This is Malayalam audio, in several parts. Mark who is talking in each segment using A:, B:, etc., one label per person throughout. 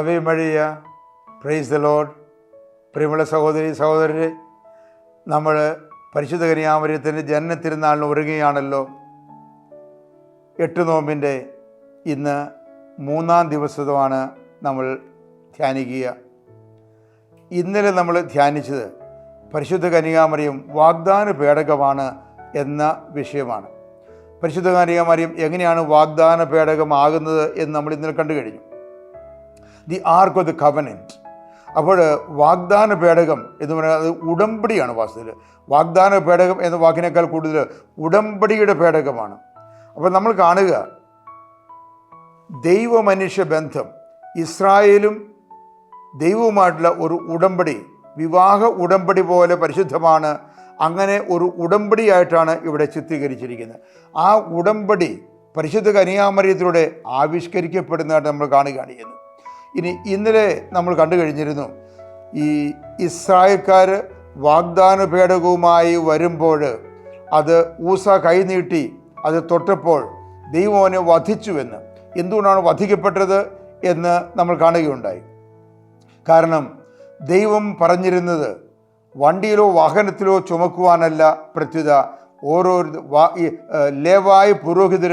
A: ആവേ മഴിയ. പ്രൈസ് ദ ലോഡ് പ്രിയമുള്ള സഹോദരി സഹോദരരെ നമ്മൾ പരിശുദ്ധ കനിയാമരത്തിന്റെ ജനന തിരുനാളിന് ഒരുങ്ങുകയാണല്ലോ. എട്ട് നോമ്പിന്റെ ഇന്ന് മൂന്നാം ദിവസമാണ് നമ്മൾ ധ്യാനിക്കുക. ഇന്നലെ നമ്മൾ ധ്യാനിച്ചത് പരിശുദ്ധ കന്യാമറിയം വാഗ്ദാന പേടകമാണ് എന്ന വിഷയമാണ്. പരിശുദ്ധ കന്യാമറിയം എങ്ങനെയാണ് വാഗ്ദാന പേടകമാകുന്നത് എന്ന് നമ്മൾ ഇന്നലെ കണ്ടു കഴിഞ്ഞു. The ark of the covenant അപ്പോൾ വാഗ്ദാന പേടകം എന്ന് പറയുന്നത് ഉടമ്പടിയാണ് വാസ്തവത്തിൽ. വാഗ്ദാന പേടകം എന്ന വാക്കിനേക്കാൾ കൂടുതൽ ഉടമ്പടിയുടെ പേടകമാണ്. അപ്പോൾ നമ്മൾ കാണുക ദൈവമനുഷ്യ ബന്ധം ഇസ്രായേലും ദൈവവുമായിട്ടുള്ള ഒരു ഉടമ്പടി വിവാഹ ഉടമ്പടി പോലെ പരിശുദ്ധമാണ് അങ്ങനെ ഒരു ഉടമ്പടിയായിട്ടാണ് ഇവിടെ ചിത്രീകരിച്ചിരിക്കുന്നത്. ആ ഉടമ്പടി പരിശുദ്ധ കനിയാമര്യത്തിലൂടെ ആവിഷ്കരിക്കപ്പെടുന്നതായിട്ട് നമ്മൾ കാണുകയാണ് ചെയ്യുന്നത് ഇനി ഇന്നലെ നമ്മൾ കണ്ടു കഴിഞ്ഞിരുന്നു. ഈ ഇസ്രായേൽക്കാർ വാഗ്ദാന പേടകവുമായി വരുമ്പോൾ അത് ഊസ കൈനീട്ടി അത് തൊട്ടപ്പോൾ ദൈവം വധിച്ചുവെന്ന്. എന്തുകൊണ്ടാണ് വധിക്കപ്പെട്ടത് എന്ന് നമ്മൾ കാണുകയുണ്ടായി. കാരണം ദൈവം പറഞ്ഞിരുന്നത് വണ്ടിയിലോ വാഹനത്തിലോ ചുമക്കുവാനല്ല പ്രത്യുത. ഓരോ ലേവായ പുരോഹിതർ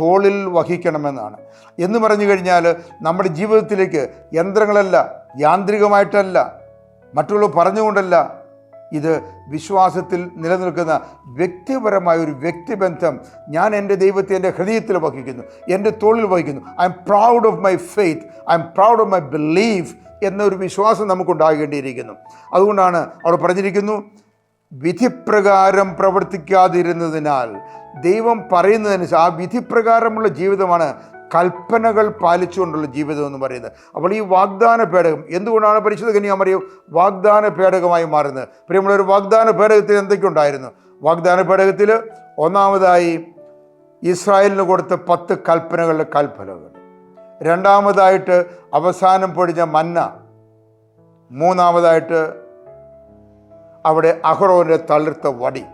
A: തോളിൽ വഹിക്കണമെന്നാണ്. എന്ന് പറഞ്ഞു കഴിഞ്ഞാൽ നമ്മുടെ ജീവിതത്തിലേക്ക് യന്ത്രങ്ങളല്ല യാന്ത്രികമായിട്ടല്ല മറ്റുള്ള പറഞ്ഞുകൊണ്ടല്ല ഇത് വിശ്വാസത്തിൽ നിലനിൽക്കുന്ന വ്യക്തിപരമായ ഒരു വ്യക്തിബന്ധം ഞാൻ എന്റെ ദൈവത്തെ എന്റെ ഹൃദയത്തിൽ വഹിക്കുന്നു എന്റെ തോളിൽ വഹിക്കുന്നു. I'm proud of my faith I'm proud of my belief എന്നൊരു വിശ്വാസം നമുക്കുണ്ടാകേണ്ടിയിരിക്കുന്നു. അതുകൊണ്ടാണ് അവിടെ പറഞ്ഞിരിക്കുന്നു വിധിപ്രകാരം പ്രവർത്തിക്കാതിരുന്നതിനാൽ ദൈവം പറയുന്നതനുസരിച്ച് ആ വിധിപ്രകാരമുള്ള ജീവിതമാണ് കൽപ്പനകൾ പാലിച്ചുകൊണ്ടുള്ള ജീവിതം എന്ന് പറയുന്നത്. അപ്പോൾ ഈ വാഗ്ദാന പേടകം എന്തുകൊണ്ടാണ് പരിശുദ്ധ കന്യാമറിയോ വാഗ്ദാന പേടകമായി മാറുന്നത്? പ്രിയമുള്ള ഒരു വാഗ്ദാന പേടകത്തിൽ എന്തൊക്കെ ഉണ്ടായിരുന്നു വാഗ്ദാന പേടകത്തിൽ ഒന്നാമതായി ഇസ്രായേലിന് കൊടുത്ത പത്ത് കൽപ്പനകളുടെ കൽപ്പനകൾ. രണ്ടാമതായിട്ട് അവസാനം പൊഴിഞ്ഞ മന്ന. മൂന്നാമതായിട്ട് അവിടെ അഹ്റോന്റെ തളിർത്ത വടി.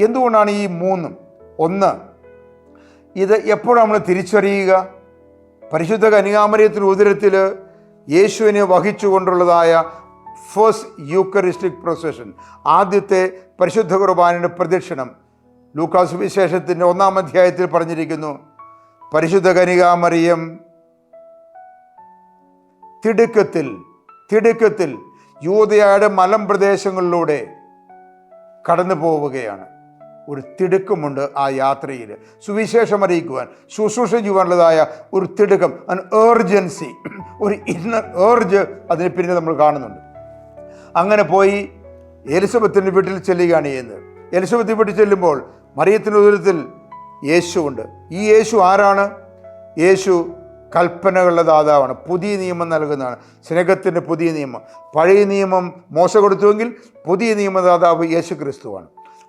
A: എന്തുകൊണ്ടാണ് ഈ മൂന്നും? ഒന്ന് ഇത് എപ്പോഴാണ് നമ്മൾ തിരിച്ചറിയുക? പരിശുദ്ധ കനികാമര്യത്തിന് ഉദരത്തിൽ യേശുവിനെ വഹിച്ചുകൊണ്ടുള്ളതായ ഫസ്റ്റ് യൂക്കറിസ്റ്റിക് പ്രൊസഷൻ ആദ്യത്തെ പരിശുദ്ധ കുർബാനയുടെ പ്രദക്ഷിണം. ലൂക്കാസ് വിശേഷത്തിന്റെ ഒന്നാം അധ്യായത്തിൽ പറഞ്ഞിരിക്കുന്നു പരിശുദ്ധ കനികാമറിയം തിടുക്കത്തിൽ തിടുക്കത്തിൽ യൂതയുടെ മലമ്പ്രദേശങ്ങളിലൂടെ കടന്നു പോവുകയാണ്. ഒരു തിടുക്കമുണ്ട് ആ യാത്രയിൽ സുവിശേഷം അറിയിക്കുവാൻ ശുശ്രൂഷ ചെയ്യുവാനുള്ളതായ ഒരു തിടുക്കം അൻ ഏർജൻസി ഒരു ഇന്ന ഏർജ് അതിന് പിന്നെ നമ്മൾ കാണുന്നുണ്ട്. അങ്ങനെ പോയി എലിസബത്തിന്റെ വീട്ടിൽ ചെല്ലുകയാണ് ചെയ്യുന്നത്. എലിസബത്തിന്റെ വീട്ടിൽ ചെല്ലുമ്പോൾ മറിയത്തിന്റെ ഉദരത്തിൽ യേശുവുണ്ട് ഈ യേശു ആരാണ്? യേശു കൽപ്പനകളുടെ ദാതാവാണ്. പുതിയ നിയമം നൽകുന്നതാണ്. സ്നേഹത്തിന്റെ പുതിയ നിയമം. പഴയ നിയമം മോശ കൊടുത്തുവെങ്കിൽ പുതിയ നിയമദാതാവ് യേശു ക്രിസ്തുവാണ്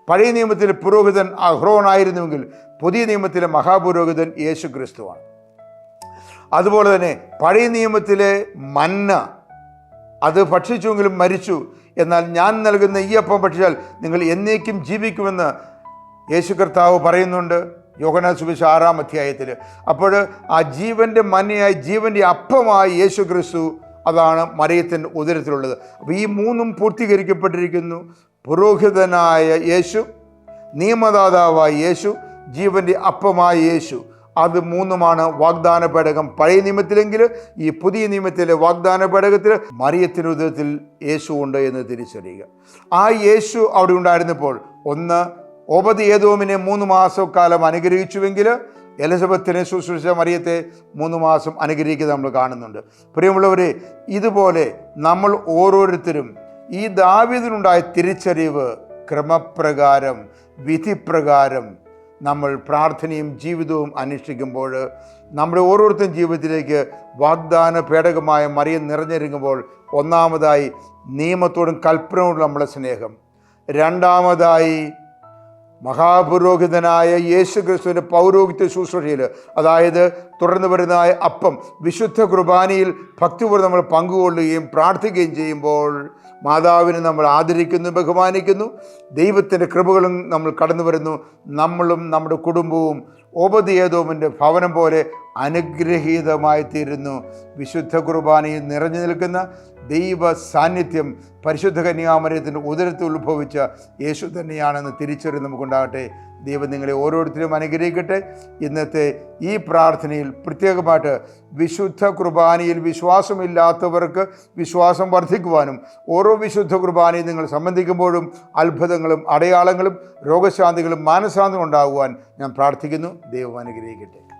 A: പഴയ നിയമത്തിലെ പുരോഹിതൻ അഹ്റോണായിരുന്നുവെങ്കിൽ പുതിയ നിയമത്തിലെ മഹാപുരോഹിതൻ യേശു ക്രിസ്തുവാണ് അതുപോലെ തന്നെ പഴയ നിയമത്തിലെ മന്ന അത് ഭക്ഷിച്ചുവെങ്കിലും മരിച്ചു. എന്നാൽ ഞാൻ നൽകുന്ന ഈ അപ്പം ഭക്ഷിച്ചാൽ നിങ്ങൾ എന്നേക്കും ജീവിക്കുമെന്ന് യേശു കർത്താവ് പറയുന്നുണ്ട്. യോഹന സുവിശ ആറാം അധ്യായത്തിൽ. അപ്പോൾ ആ ജീവന്റെ മനയായി ജീവന്റെ അപ്പമായി യേശു ക്രിസ്തു അതാണ് മരയത്തിന്റെ ഉദരത്തിലുള്ളത്. അപ്പോൾ ഈ മൂന്നും പൂർത്തീകരിക്കപ്പെട്ടിരിക്കുന്നു. പുരോഹിതനായ യേശു നിയമദാതാവായ യേശു ജീവന്റെ അപ്പമായ യേശു. അത് മൂന്നുമാണ് വാഗ്ദാന പേടകം. പഴയ നിയമത്തിലെങ്കിൽ ഈ പുതിയ നിയമത്തിലെ വാഗ്ദാന പേടകത്തിൽ മറിയത്തിന്റെ ഉദരത്തിൽ യേശു ഉണ്ട് എന്ന് തിരിച്ചറിയുക. ആ യേശു അവിടെ ഉണ്ടായിരുന്നപ്പോൾ ഒന്ന് ഓപതി ഏതോമിനെ മൂന്ന് മാസക്കാലം അനുഗ്രഹിച്ചുവെങ്കിൽ എലിസബത്തിനെ ശുശ്രൂഷ മറിയത്തെ മൂന്ന് മാസം അനുഗ്രഹിക്കുന്നത് നമ്മൾ കാണുന്നുണ്ട്. പ്രിയമുള്ളവരെ ഇതുപോലെ നമ്മൾ ഓരോരുത്തരും ഈ ദാവീദിനുണ്ടായ തിരിച്ചറിവ് ക്രമപ്രകാരം വിധിപ്രകാരം നമ്മൾ പ്രാർത്ഥനയും ജീവിതവും അന്വേഷിക്കുമ്പോൾ നമ്മുടെ ഓരോരുത്തരും ജീവിതത്തിലേക്ക് വാഗ്ദാന പേടകമായ മറിയം നിറഞ്ഞിരിക്കുമ്പോൾ ഒന്നാമതായി നിയമത്തോടും കൽപ്പനയോടും നമ്മുടെ സ്നേഹം. രണ്ടാമതായി മഹാപുരോഹിതനായ യേശു ക്രിസ്തുവിന്റെ പൗരോഹിത്യ ശുശ്രൂഷയിൽ അതായത് തുടർന്ന് വരുന്നതായ അപ്പം വിശുദ്ധ കുർബാനയിൽ ഭക്തിപൂർവം നമ്മൾ പങ്കുകൊള്ളുകയും പ്രാർത്ഥിക്കുകയും ചെയ്യുമ്പോൾ മാതാവിനെ നമ്മൾ ആദരിക്കുന്നു ബഹുമാനിക്കുന്നു. ദൈവത്തിന്റെ കൃപകളും നമ്മൾ കടന്നു വരുന്നു. നമ്മളും നമ്മുടെ കുടുംബവും ഓപതിയേതോമിന്റെ ഭവനം പോലെ അനുഗ്രഹീതമായി തീരുന്നു വിശുദ്ധ കുർബാനയിൽ നിറഞ്ഞു നിൽക്കുന്ന ദൈവ സാന്നിധ്യം പരിശുദ്ധ കന്യാമരത്തിന്റെ ഉദരത്തിൽ ഉത്ഭവിച്ച യേശു തന്നെയാണെന്ന് തിരിച്ചറി നമുക്കുണ്ടാകട്ടെ. ദൈവം നിങ്ങളെ ഓരോരുത്തരും അനുഗ്രഹിക്കട്ടെ. ഇന്നത്തെ ഈ പ്രാർത്ഥനയിൽ പ്രത്യേകമായിട്ട് വിശുദ്ധ കുർബാനയിൽ വിശ്വാസമില്ലാത്തവർക്ക് വിശ്വാസം വർദ്ധിക്കുവാനും ഓരോ വിശുദ്ധ കുർബാനയും നിങ്ങൾ സംബന്ധിക്കുമ്പോഴും അത്ഭുതങ്ങളും അടയാളങ്ങളും രോഗശാന്തികളും മാനസാന്തരം ഉണ്ടാകുവാൻ ഞാൻ പ്രാർത്ഥിക്കുന്നു. ദൈവം അനുഗ്രഹിക്കട്ടെ.